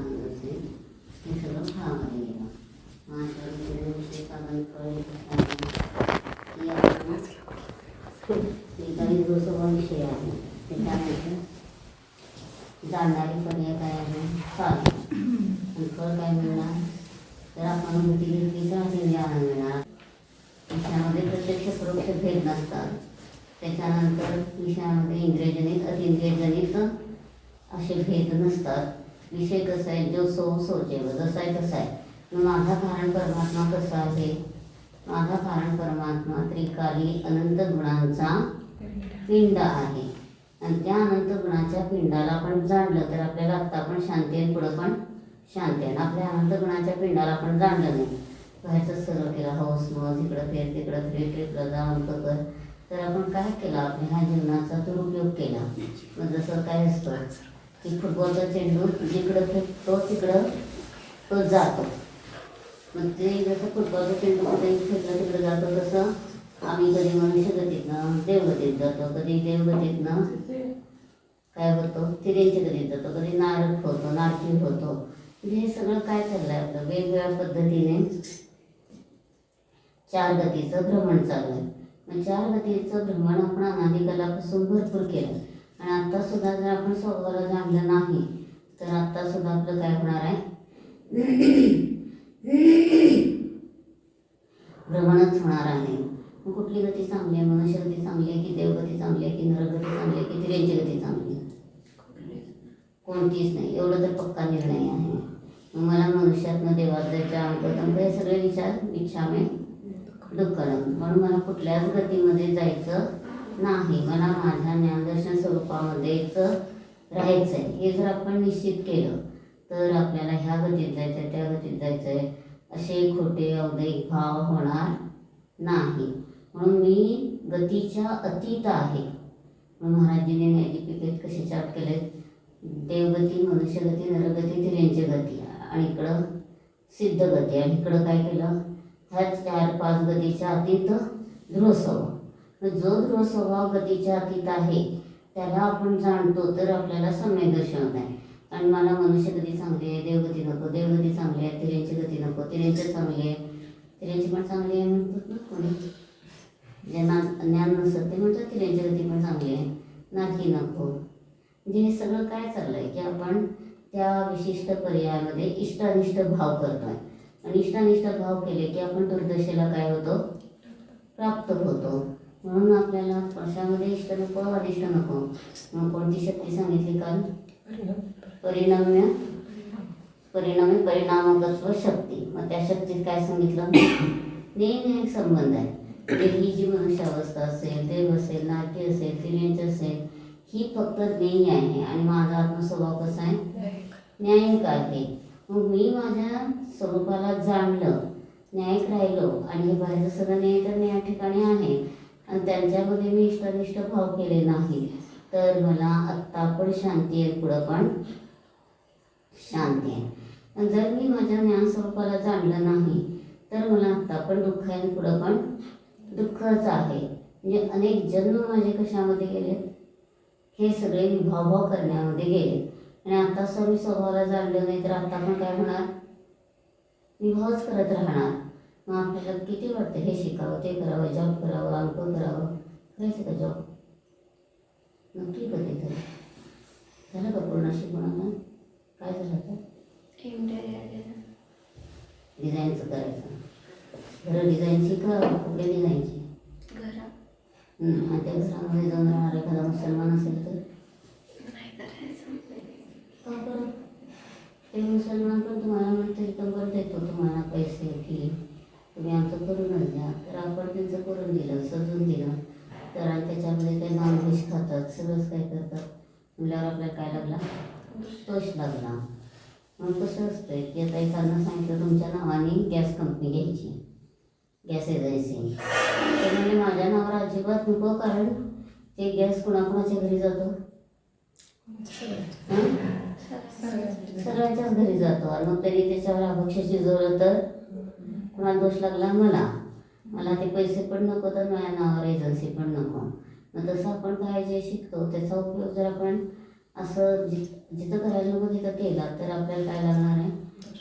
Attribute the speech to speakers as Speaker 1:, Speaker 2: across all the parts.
Speaker 1: आनंद हे सगळं फळामध्ये गेलं माझ्या विषय साधन फळ की आपण हे काही जो सगळा विषय आहे त्याच्यानंतर जाणणारे पर्याय काय आहे चालू आणि फळ काय मिळणार तर आपण गती ज्ञान मिळणार विषयामध्ये प्रत्यक्ष परोक्ष भेद नसतात. त्याच्यानंतर विषयामध्ये इंग्रजनीत अतिंग्रजनीत असे भेद नसतात. विषय कसा आहे जो सो सोचेव जसा आहे तसा आहे मग माझा कारण परमात्मा कसा आहे माझा कारण परमात्मा त्रिकाली अनंत गुणांचा पिंड आहे. आणि त्या अनंत गुणाच्या पिंडाला आपण जाणलं तर आपल्याला आत्ता पण शांती आहे पुढं पण शांती आहे. आपल्या अनंत गुणाच्या पिंडाला आपण जाणलं नाही. बाहेरचं सर्व केलं हो, हो, हौस मौज इकडं फिर तिकडं फिर ट्रिपला जा अंक कर. तर आपण काय केलं? आपल्या ह्या जीवनाचा दुरुपयोग केला. मग जसं काय असतं की फुटबॉलचा चेंडू जिकडं फेकतो तिकडं तो जातो. मग ते जसं फुटबॉलचा चेंडू कुठेही फेकलं तिकडं जातो तसं आम्ही कधी मनुष्य गतीतनं देवगतीत जातो. कधी देवगतीतनं काय होतो? तिरेंच्या गतीत जातो. कधी नारद होतो नारकी होतो म्हणजे हे सगळं काय चाललं आहे आपलं? वेगवेगळ्या पद्धतीने चार गतीचं भ्रमण चालू आहे मग चार गतीचं भ्रमण आपण अनादिकालापासून भरपूर केलं. आणि आता सुद्धा जर आपण स्वभावाला जाणलं नाही तर आता सुद्धा आपलं काय होणार आहे? भ्रमणच होणार आहे. मग कुठली गती चांगली आहे? मनुष्य गती चांगली आहे की देवगती चांगली आहे की नरगती चांगली आहे की तिरेंची गती चांगली आहे? कोणतीच नाही. एवढं तर पक्का निर्णय आहे. मग मला मनुष्यातनं देवात जायचं अंकतंक हे सगळे विचार इच्छामे दुःखनं म्हणून मला कुठल्याच गतीमध्ये जायचं नाही. मला माझ्या ज्ञानदर्शन स्वरूपामध्येच राहायचं आहे हे जर आपण निश्चित केलं तर आपल्याला ह्या गतीत जायचं आहे त्या गतीत जायचं आहे असे खोटे अवदैक भाव होणार नाही. म्हणून मी गतीच्या अतीत आहे. म्हणून महाराजीने न्यायदीपिकेत कसे चाट केले? देवगती मनुष्यगती नरगती तिरेंची गती आणि इकडं सिद्ध गती आणि इकडं काय केलं? ह्याच चार पाच गतीच्या अतीत ध्रुसव जो ध्रुव स्वभाव गतीच्या अतीत आहे त्याला आपण जाणतो तर आपल्याला समय दर्शवत आहे. आणि मला मनुष्य गती चांगली आहे देवगती नको देवगती चांगली आहे तिऱ्यांची गती नको तिऱ्यांची चांगली आहे. तिऱ्यांची पण चांगली आहे म्हणतात ना कोणी? ज्यांना ज्ञान नसतं ते म्हणतात तिऱ्यांची गती पण चांगली आहे. नाकी नको. म्हणजे हे सगळं काय चाललं आहे की आपण त्या विशिष्ट पर्यायामध्ये इष्टानिष्ट भाव करतोय. आणि इष्टानिष्ट भाव केले की आपण दुर्दशेला काय होतो? प्राप्त होतो. म्हणून आपल्याला स्पर्शामध्ये इष्ट नको अनिष्ट नको. मग कोणती शक्ती सांगितली काल? परिणाम्य परिणामी परिणामकत्व शक्ती. मग त्या शक्तीत काय सांगितलं? नेहमी एक संबंध आहे. म्हणजे ही जी मनुष्य अवस्था असेल देव असेल नाट्य असेल तिर्यंच असेल ही फक्त ज्ञेय आहे. आणि माझा आत्मस्वभाव कसा आहे? न्यायिक आहे. मग मी माझ्या स्वरूपाला जाणलं न्यायिक राहिलो आणि हे बाहेरचं सगळं न्याय तर न्याय ठिकाणी आहे. आणि त्यांच्यामध्ये मी इष्टनिष्ठ भाव केले नाही. तर मला आत्ता पण शांती आहे पुढं पण शांती आहे. जर मी माझ्या ज्ञान स्वरूपाला जाणलं नाही तर मला आत्ता पण दुःख आहे आणि पुढं पण दुःखच आहे. म्हणजे अनेक जन्म माझे कशामध्ये गेले? हे सगळे विभावभाव करण्यामध्ये गेले. आणि आता सर्व स्वभावाला जाणलं नाही तर आता पण काय होणार? विभावच करत राहणार. मग आपल्याला किती वाटतं हे शिकावं ते करावं जॉब करावं अमकं करावं? करायचं का जॉब नक्की कधी तर. झालं का पूर्ण शिकवणं काय झालं तर डिझाईनचं करायचं. घरं डिझाईनची का कपडे डिझाईनची हं, आणि त्या घरामध्ये जाऊन राहणारा एखादा मुसलमान असेल तर? ते मुसलमान पण तुम्हाला म्हणते इथं बरं देतो तुम्हाला पैसे की तुम्ही आमचं करूनच द्या तर आपण त्यांचं करून दिलं सजून दिलं. तर त्याच्यामध्ये ते नॉनव्हेज खातात सगळंच काय करतात? म्हणल्यावर आपल्याला काय लागला? तोष लागला. मग कसं असतंय की आता एखादं सांगितलं तुमच्या नावाने गॅस कंपनी घ्यायची. Gas agency. तर म्हणजे माझ्या नावावर अजिबात नको कारण ते गॅस कुणाकुणाच्या घरी जातो? सगळ्यांच्याच घरी जातो. आणि मग त्यांनी त्याच्यावर अभक्ष शिजवलं तर? कुणाला दोष लागला मला? मला ते पैसे पण नको तर माझ्या नावावर एजन्सी पण नको. मग तसं आपण काय जे शिकतो त्याचा उपयोग जर आपण असं जि जिथं करायला नको तिथं केला तर आपल्याला काय लागणार आहे?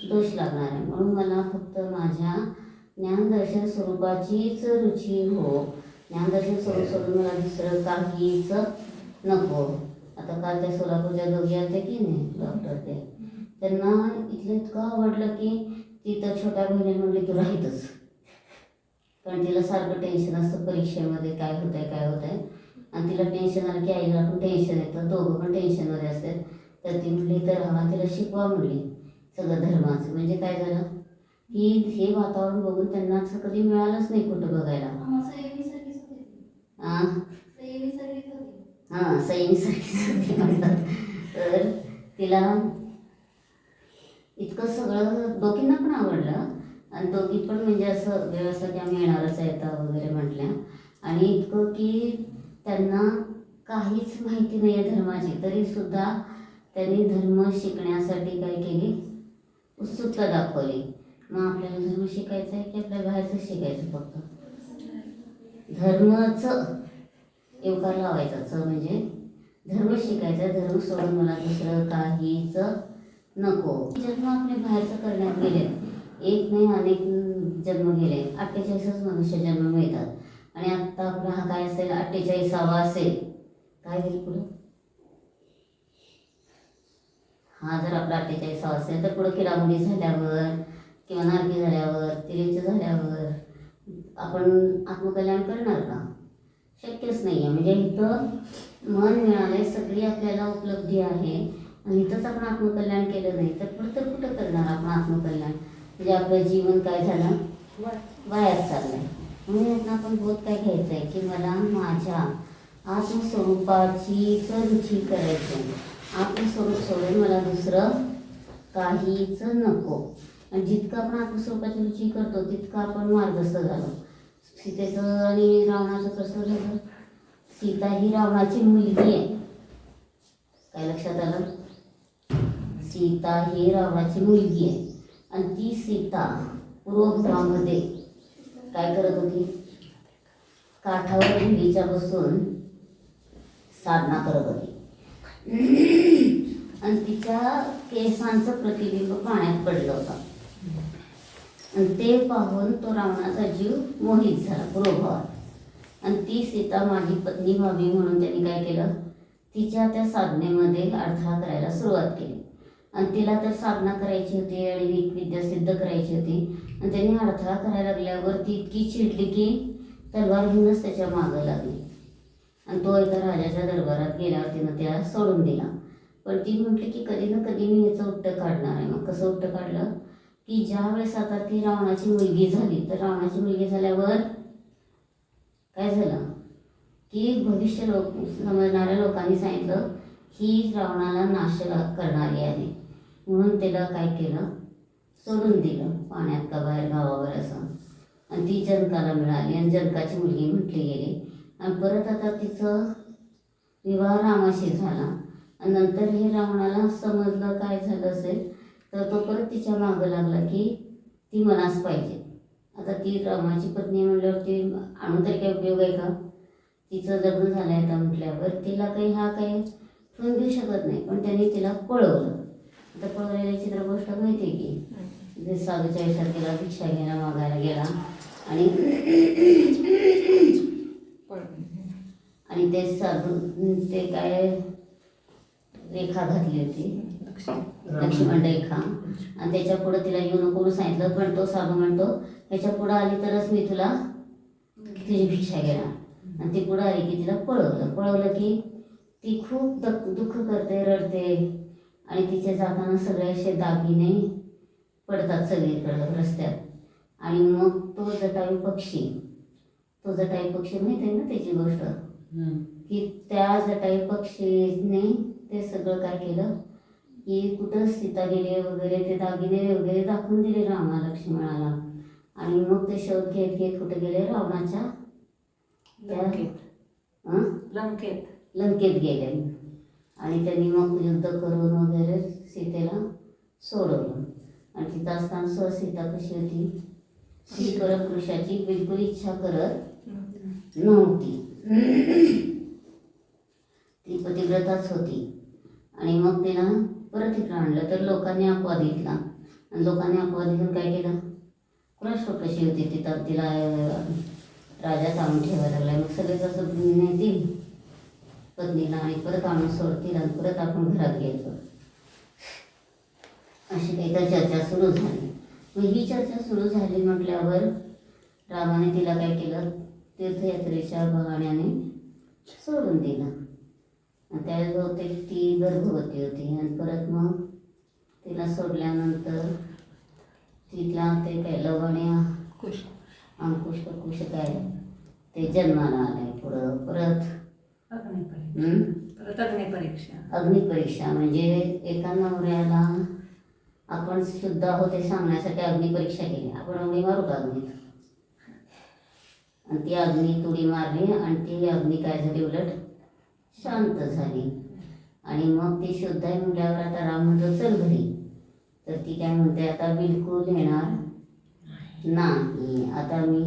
Speaker 1: दोष लागणार आहे. म्हणून मला फक्त माझ्या ज्ञानदर्शन स्वरूपाचीच रुची हो. ज्ञानदर्शन स्वरूप सोडून मला दुसरं काहीच नको. आता काल त्या सोलापूरच्या दोघी आल्या की नाही? डॉक्टर ते. त्यांना इथलं इतकं आवडलं की ती तर छोट्या बहिणी म्हणली तू राहीतच. कारण तिला सारखं टेन्शन असतं परीक्षेमध्ये काय होत आहे काय होत आहे आणि तिला टेन्शन आलं की आईला पण टेन्शन येतं दोघं पण टेन्शनमध्ये असतात. तर ती म्हणली तर राहा तिला शिकवा म्हणली. सगळं धर्माचं. म्हणजे काय झालं? की हे वातावरण बघून त्यांना असं कधी मिळालंच नाही कुठं बघायला? हां सैनिकसाठी म्हणतात. तर तिला इतकं सगळं दोघींना पण आवडलं. आणि दोघी पण म्हणजे असं व्यवस्था की आम्ही येणारच आहे आता वगैरे म्हटल्या. आणि इतकं की त्यांना काहीच माहिती नाही आहे धर्माची तरीसुद्धा त्यांनी धर्म शिकण्यासाठी काय केली? उत्सुकता दाखवली. मग आपल्याला धर्म शिकायचा आहे की आपल्या बाहेरचं शिकायचं फक्त? धर्मचं एवकार लावायचा. च म्हणजे धर्म शिकायचा धर्म सोडून मला दुसरं काहीच नको. जन्म आपले बाहेरचं करण्यात गेले. एक नाही अनेक जन्म गेले. अठ्ठेचाळीसच मनुष्य जन्म मिळतात. आणि आत्ता आपला हा काय असेल? अठ्ठेचाळीसावा असेल. काय होईल पुढं? हा जर आपला अठ्ठेचाळीसावा असेल तर पुढं किडामुडी झाल्यावर किंवा नारकी झाल्यावर तिरेचं झाल्यावर आपण आत्मकल्याण करणार का? शक्यच नाही आहे म्हणजे इथं मन मिळालंय सगळी आपल्याला उपलब्धी आहे. आणि इथंच आपण आत्मकल्याण केलं नाही तर पुढं तर कुठं करणार आपण आत्मकल्याण? म्हणजे आपलं जीवन काय झालं? बाहेर चाललंय. म्हणून यातनं आपण बोध काय घ्यायचं आहे की मला माझ्या आत्मस्वरूपाची रुची करायची आहे. आत्मस्वरूप सोडून मला दुसरं काहीच नको. आणि जितकं आपण आत्मस्वरूपाची रुची करतो तितकं आपण मार्गस्थ झालो. सीतेचं आणि रावणाचं कसं झालं? सीता ही रावणाची मुलगी आहे. काय लक्षात आलं? सीता ही रावणाची मुलगी आहे. आणि ती सीता पूर्वभागामध्ये काय करत होती? काठावर विहिरीच्या बसून साधना करत होती. आणि तिच्या केसांचं प्रतिबिंब पाण्यात पडलं होतं. आणि ते पाहून तो रावणाचा जीव मोहित झाला पूर्वभावात आणि ती सीता माझी पत्नी व्हावी म्हणून त्यांनी काय केलं? तिच्या त्या साधनेमध्ये अडथळा करायला सुरुवात केली. आणि तिला तर साधना करायची होती आणि विद्या सिद्ध करायची होती. आणि त्यांनी अडथळा करायला लागल्यावर ती इतकी चिडली की तलवार घेऊनच त्याच्या मागं लागली. आणि तो एका राजाच्या दरबारात गेल्यावर तिनं त्याला सोडून दिला. पण ती म्हटली की कधी ना कधी मी याचं उट्ट काढणार आहे. मग कसं उट्ट काढलं? की ज्या वेळेस आता ती रावणाची मुलगी झाली तर रावणाची मुलगी झाल्यावर काय झालं? की भविष्य लोक समजणाऱ्या लोकांनी सांगितलं ही रावणाला नाश करणारी आहे. म्हणून त्याला काय केलं? सोडून दिलं पाण्यात का बाहेर गावावर असं. आणि ती जनकाला मिळाली आणि जनकाची मुलगी म्हटली गेली. आणि परत आता तिचं विवाह रामाशी झाला. आणि नंतर हे रावणाला समजलं काय झालं असेल तर तो परत तिच्या मागं लागला की ती मलाच पाहिजे. आता ती रामाची पत्नी म्हटल्यावर ती आणून तरी काही उपयोग आहे का? तिचं लग्न झालं आहे आता म्हटल्यावर तिला काही हा काही ठेवून देऊ शकत नाही. पण त्यांनी तिला पळवलं आता पळवलेल्याची तर गोष्ट माहिती आहे की जे साधूच्या आयुष्यात गेला भिक्षा घ्यायला मागायला गेला आणि आणि ते साधू ते काय रेखा घातली होती. लक्ष्मण रेखा. आणि त्याच्या पुढे तिला येऊ नको म्हणून सांगितलं पण तो साधू म्हणतो त्याच्या पुढे आली तरच मी तुला तुझी भिक्षा घेणार. आणि ती पुढं आली की तिला पळवलं. पळवलं की ती खूप दुःख करते रडते. आणि तिचे जाताना सगळे असे दागिने पडतात सगळीकडं रस्त्यात. आणि मग तो जटायू पक्षी तो जटायू पक्षी माहिती आहे ना त्याची गोष्ट? की त्या जटायू पक्षीने ते सगळं काय केलं? की कुठं सीता गेली वगैरे ते दागिने वगैरे दाखवून दिले रामा लक्ष्मणाला. आणि मग ते शोध घेत घेत कुठे गेले? रावणाच्या?
Speaker 2: लंकेत.
Speaker 1: लंकेत गेले. आणि त्यांनी मग युद्ध करून वगैरे सीतेला सोडवलं. आणि तिथं असताना स्व सीता कशी होती? ती परपुरुषाची बिलकुल इच्छा करत नव्हती. ती पतिव्रताच होती. आणि मग तिला परत इकडं आणलं. तर लोकांनी अपवाद घेतला. आणि लोकांनी अपवाद घेऊन काय केलं? क्रश कशी होती? तिथं तिला राजा चालून ठेवायला लागला. मग सगळे जसं नेतील पत्नीला आणि परत आणून सोडतील आणि परत आपण घरात घ्यायचं अशी काही तर चर्चा सुरू झाली. मग ही चर्चा सुरू झाली म्हटल्यावर रामाने तिला काय केलं? तीर्थयात्रेच्या बहाण्याने सोडून दिलं. आणि त्यावेळेस बहुतेक ती गर्भवती होती आणि परत मग तिला सोडल्यानंतर तिथला ते काय लवण्या
Speaker 2: खुश
Speaker 1: अंकुश कुश काय? ते जन्माला आले पुढं. परत
Speaker 2: अग्निपरीक्षा.
Speaker 1: म्हणजे एका नवऱ्याला आपण शुद्ध आहोत हे सांगण्यासाठी अग्निपरीक्षा केली. आपण उडी मारू का अग्नीत? आणि ती अग्नी तुडी मारली आणि ती अग्नी काय झाली उलट शांत झाली. आणि मग ती शुद्ध आहे म्हटल्यावर आता राम म्हणतो चल घरी. तर ती काय म्हणते आता बिलकुल येणार नाही. आता मी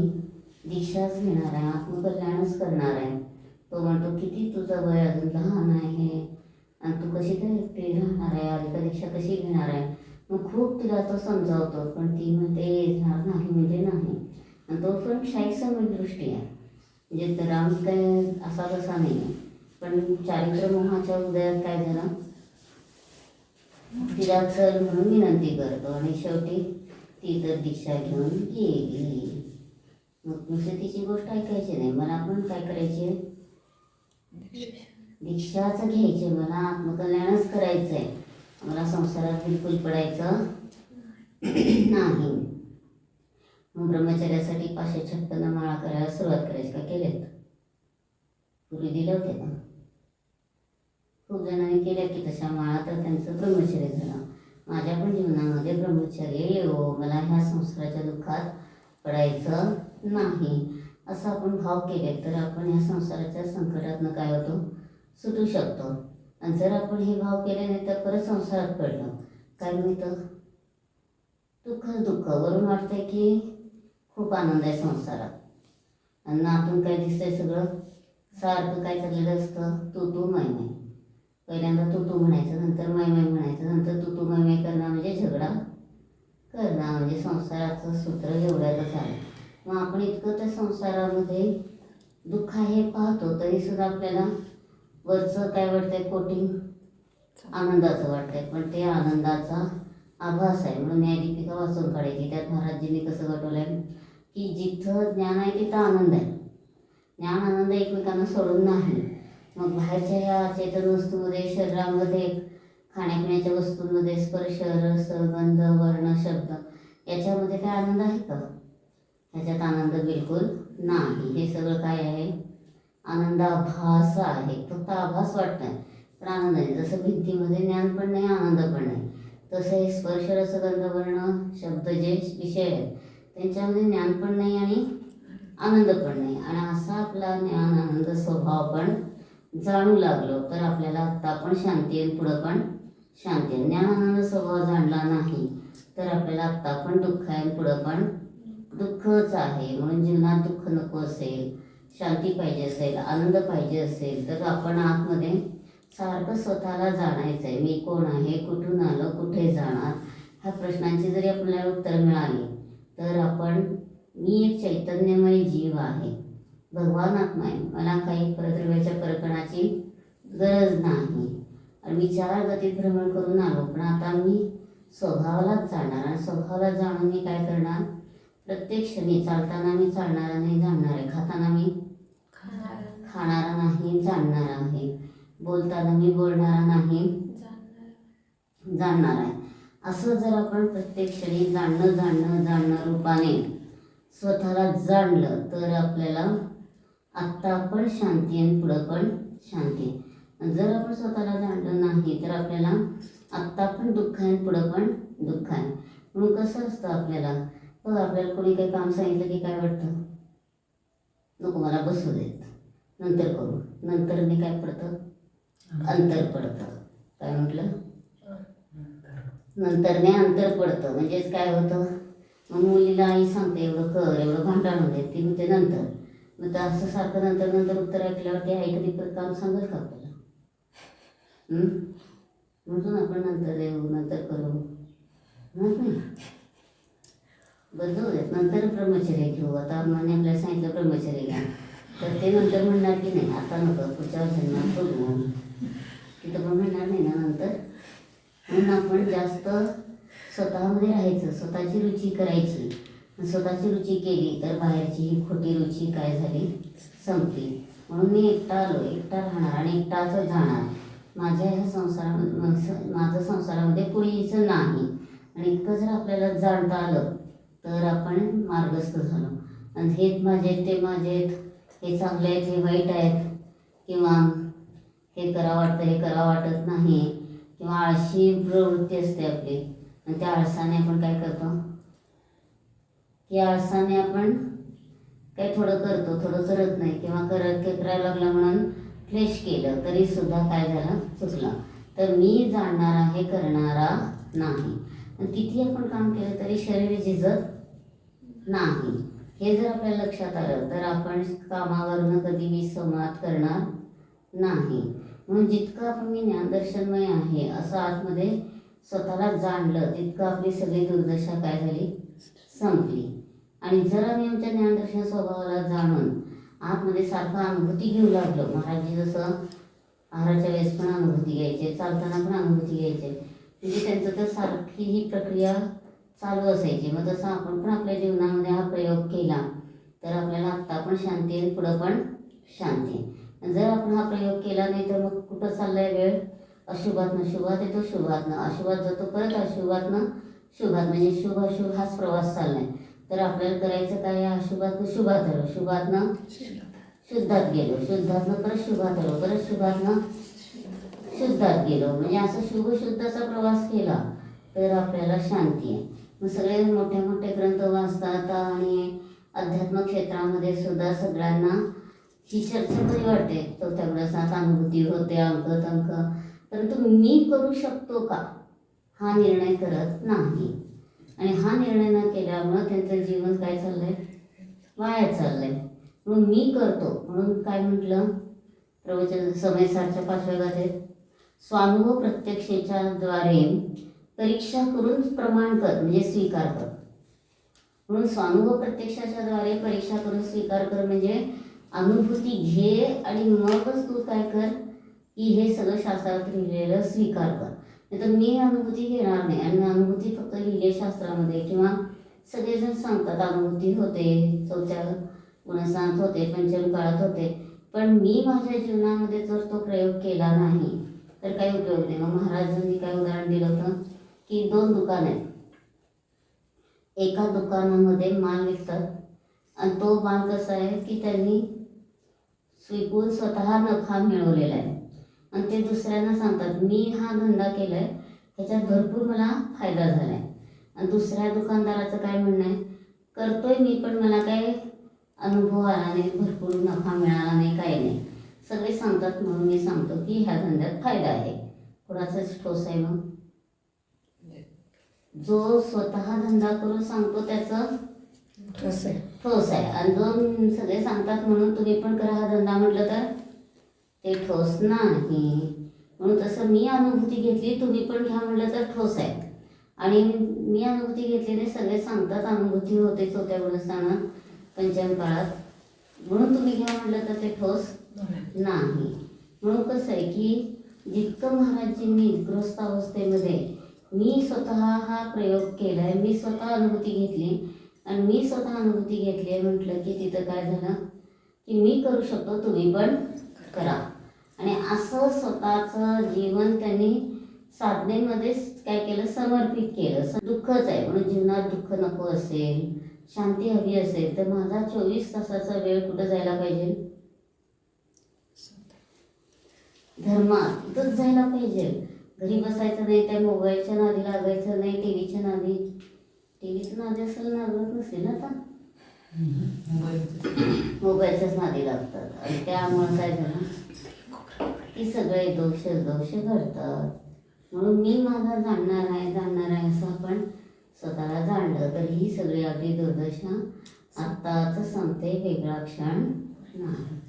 Speaker 1: दीक्षाच घेणार आहे. आत्मकल्याणच करणार आहे. तो म्हणतो किती तुझं वय अजून लहान आहे आणि तू कशी काय एकटी राहणार आहे? अल्प दीक्षा कशी घेणार आहे? मग खूप तिला तो समजावतो पण ती म्हणते येणार नाही म्हणजे नाही. आणि तो पण शाहीसमय दृष्टी आहे. म्हणजे तर राम काय असा तसा नाही आहे. पण चारित्र मोहाच्या उदयात काय झालं? तिला चल म्हणून विनंती करतो आणि शेवटी ती तर दीक्षा घेऊन गेली. मग दुसरी तिची गोष्ट ऐकायची नाही. मला पण काय करायची आहे? दीक्षाच घ्यायचे मला. आत्मकल्याणच करायचं आहे मला संसारात बिलकुल पडायचं नाही. मग ब्रह्मचर्यासाठी पाचशे छप्पन्न माळा करायला सुरुवात करायची. का केलेत? पूर्वी दिले होते का? खूप जणांनी केल्या की तशा माळा तर त्यांचं ब्रह्मचर्य झालं. माझ्या पण जीवनामध्ये ब्रह्मचर्य येवो हो, मला ह्या संसाराच्या दुःखात पडायचं नाही. असं आपण भाव केले तर आपण या संसाराच्या संकटातनं काय होतो? सुटू शकतो. आणि जर आपण हे भाव केले नाही तर परत संसारात पडलं. काय मिळतं दुःखच दुःख वरून वाटतंय की खूप आनंद आहे संसारात. आणि आतून काय दिसतंय सगळं? सारखं काय चाललेलं असतं? तू तू मै पहिल्यांदा तू तू म्हणायचं नंतर मै म्हणायचं नंतर तू तू मै करणं म्हणजे झगडा करणं म्हणजे संसाराचं सूत्र एवढ्याचं झालं मग आपण इतकं त्या संसारामध्ये दुःख आहे पाहतो तरी सुद्धा आपल्याला वरचं काय वाटतंय? कोटिंग आनंदाचं वाटतंय. पण ते आनंदाचा आभास आहे. म्हणून या दीपिका वाचून काढायची त्यात महाराजजींनी कसं घडवलंय की जिथं ज्ञान आहे तिथं आनंद आहे. ज्ञान आनंद एकमेकांना सोडून नाही. मग बाहेरच्या ह्या चेतन वस्तूमध्ये शरीरामध्ये खाण्यापिण्याच्या वस्तूंमध्ये स्पर्श रस गंध वर्ण शब्द याच्यामध्ये काय आनंद आहे का? ह्याच्यात आनंद बिलकुल नाही. हे सगळं काय आहे? आनंदाभास आहे. फक्त आभास वाटत आहे पण आनंद नाही. जसं भिंतीमध्ये ज्ञान पण नाही आनंद पण नाही. तसं हे स्पर्श रसगंध वर्ण शब्द जे विषय आहेत त्यांच्यामध्ये ज्ञान पण नाही आणि आनंद पण नाही. आणि असा आपला ज्ञान आनंद स्वभाव पण जाणू लागलो तर आपल्याला आत्ता पण शांती आहे पुढं पण शांती आहे ज्ञान आनंद स्वभाव जाणला नाही तर आपल्याला आत्ता पण दुःख आहे पुढं पण दुःखच आहे. म्हणून जीवनात दुःख नको असेल शांती पाहिजे असेल आनंद पाहिजे असेल तर आपण आतमध्ये सारखं स्वतःला जाणायचं आहे मी कोण आहे? कुठून आलो? कुठे जाणार? ह्या प्रश्नांची जरी आपल्याला उत्तर मिळाली तर आपण मी एक चैतन्यमय जीव आहे. भगवान आत्मा आहे मला काही परद्रव्याच्या परकणाची गरज नाही. आणि मी चार गतीत भ्रमण करून आलो पण आता मी स्वभावालाच जाणार. आणि स्वभावाला जाणून मी काय करणार? प्रत्येक क्षणी चालताना मी चालणारा नाही जाणणार आहे. खाताना मी खाणारा नाही. जाणणार आहे. बोलताना मी बोलणारा नाही जाणणार आहे. असं जर आपण प्रत्येक क्षणी जाणणं जाणणं जाणणं रूपाने स्वतःला जाणलं तर आपल्याला आत्ता पण शांती आणि पुढं पण शांती. जर आपण स्वतःला जाणलं नाही तर आपल्याला आत्ता पण दुःख आहे पुढं पण दुःख आहे. म्हणून कसं असतं आपल्याला? बघ आपल्याला कोणी काही काम सांगितलं की काय वाटतं? नको मला बसू देत. नंतर करू. नंतर मी काय पडतं? अंतर पडतं. काय म्हटलं? नंतरने अंतर पडतं. म्हणजेच काय होतं? मग मुलीला आई सांगते एवढं कर एवढं भांडण होते ती म्हणते नंतर. मग तर असं सारखं नंतर नंतर उत्तर ऐकल्यावर ते आई कधी परत काम सांगत का आपल्याला? म्हणून आपण नंतर येऊ नंतर करू. म्हणत नाही. बरं नंतर ब्रह्मचर्य घेऊ. आता म्हणे आपल्याला सांगितलं ब्रह्मचर्य घ्या. तर ते नंतर म्हणणार की नाही आता नको पुढच्या जन्मात बघू तिथं पण म्हणणार नाही ना नंतर. म्हणून आपण जास्त स्वतःमध्ये राहायचं स्वतःची रुची करायची. स्वतःची रुची केली तर बाहेरची ही खोटी रुची काय झाली? संपली. म्हणून मी एकटा आलो एकटा राहणार आणि एकटाच जाणार. माझ्या ह्या संसारामध्ये माझं- माझं संसारामध्ये कुणीच नाही. आणि इतकं जर आपल्याला जाणता आलं तर आपण मार्गस्थ झालो. आणि हेच माझे ते माझे हे चांगले आहेत हे वाईट आहेत. किंवा हे करा वाटतं हे करा वाटत नाही. किंवा आळशी प्रवृत्ती असते आपली. आणि त्या आळसाने आपण काय करतो? की आळसाने आपण काही थोडं करतो थोडं करत नाही. किंवा करत करायला लागला म्हणून फ्लेश केलं तरी सुद्धा काय झालं? चुकलं. तर मी जाणणार हे करणारा नाही. आणि किती आपण काम केलं तरी शरीर झिजत नाही. हे जर आपल्या लक्षात आलं तर आपण कामावरनं कधी विसंवाद करणार नाही. म्हणून जितकं आपण मी ज्ञानदर्शनमय आहे असं आतमध्ये स्वतःला जाणलं तितकं आपली सगळी दुर्दशा काय झाली? संपली. आणि जर आम्ही आमच्या ज्ञानदर्शन स्वभावाला जाणून आतमध्ये सारखं अनुभूती घेऊ लागलो महाराजजी जसं आहाराच्या वेळेस पण अनुभूती घ्यायचे चालताना पण अनुभूती घ्यायचे म्हणजे त्यांचं तर सारखी ही प्रक्रिया चालू असायची. मग तसं आपण पण आपल्या जीवनामध्ये हा प्रयोग केला तर आपल्याला आत्ता पण शांती आणि पुढं पण शांती. जर आपण हा प्रयोग केला नाही तर मग कुठं चाललाय वेळ? अशुभातनं शुभात येतो शुभातनं अशुभात जातो परत अशुभातनं शुभात. म्हणजे शुभ अशुभ हाच प्रवास चाललाय. तर आपल्याला करायचं काय? या अशुभातनं शुभात आलो. शुभातनं शुद्धात गेलो. शुद्धातनं परत शुभात आलो. परत शुभातनं शुद्धात गेलो. म्हणजे असं शुभ शुद्धाचा प्रवास केला तर आपल्याला शांती आहे. मग सगळे मोठे मोठे ग्रंथ वाचतात आणि अध्यात्म क्षेत्रामध्ये सुद्धा सगळ्यांना ही चर्चा बरी वाटते. तो तेवढ्याच अनुभूती होते अंक तंक. परंतु मी करू शकतो का? हा निर्णय करत नाही. आणि हा निर्णय न केल्यामुळं त्यांचं जीवन काय चाललंय? वाया चाललंय. म्हणून मी करतो. म्हणून काय म्हटलं? प्रवचन समयसारच्या पाचव्या गाथेत. स्वानुभव प्रत्यक्षेच्या द्वारे परीक्षा करून प्रमाण कर म्हणजे स्वीकार कर. म्हणून स्वानुभव प्रत्यक्षाच्या द्वारे परीक्षा करून स्वीकार कर म्हणजे अनुभूती घे आणि मगच तू काय कर की हे सगळं शास्त्रात लिहिलेलं स्वीकार कर. नाही तर मी अनुभूती घेणार नाही आणि अनुभूती फक्त लिहिले शास्त्रामध्ये किंवा सगळेजण सांगतात अनुभूती होते चौथ्या गुणसांत होते पंचम काळात होते. पण मी माझ्या जीवनामध्ये जर तो प्रयोग केला नाही तर काही उपयोग नाही. मग महाराजांनी काय उदाहरण दिलं होतं? की दोन दुकान आहेत. एका दुकानामध्ये माल विकतात. आणि तो माल कसा आहे की त्यांनी स्विकून स्वतः नफा मिळवलेला आहे. आणि ते दुसऱ्यांना सांगतात मी हा धंदा केला आहे त्याच्यात भरपूर मला फायदा झाला आहे आणि दुसऱ्या दुकानदाराचं काय म्हणणं आहे करतोय मी पण मला काय अनुभव आला नाही भरपूर नफा मिळाला नाही काही नाही. सगळे सांगतात म्हणून मी सांगतो की ह्या धंद्यात फायदा आहे. कुणाचाच ठोस आहे मग. जो स्वतः धंदा करून सांगतो त्याचं
Speaker 2: ठोस आहे.
Speaker 1: ठोस आहे. आणि जो सगळे सांगतात म्हणून तुम्ही पण करा हा धंदा म्हटलं तर. ते ठोस नाही. म्हणून तसं मी अनुभूती घेतली तुम्ही पण घ्या म्हटलं तर ठोस आहे. आणि मी अनुभूती घेतलेले सगळे सांगतात अनुभूती होते चौथ्या गुणस्थानात पंचम काळात म्हणून तुम्ही घ्या म्हटलं तर ते ठोस नाही. म्हणून कसं आहे की जितकं महाराजींनी गृहस्थ अवस्थेमध्ये मी स्वतः हा प्रयोग केला आहे मी स्वतः अनुभूती घेतली. आणि मी स्वतः अनुभूती घेतली आहे म्हटलं की तिथं काय झालं? की मी करू शकतो तुम्ही पण करा. आणि असं स्वतःचं जीवन त्यांनी साधनेमध्येच काय केलं? समर्पित केलं. असं दुःखच आहे. म्हणून जीवनात दुःख नको असेल शांती हवी असेल तर माझा चोवीस तासाचा वेळ कुठं जायला पाहिजे? धर्मात. इथंच जायला पाहिजे. घरी बसायचं नाही त्या मोबाईलच्या नादी लागायचं नाही टी व्हीच्या नादी. टी व्हीचं नादी असेल लागत नसेल आता. मोबाईलच्याच नादी लागतात. आणि त्यामुळे काय झालं? की सगळे दोष दोष घडतात. म्हणून मी माझा जाणणार आहे जाणणार आहे असं आपण स्वतःला जाणलं तर ही सगळी आपली दुर्दशा आत्ताच सांगते वेगळा क्षण नाही.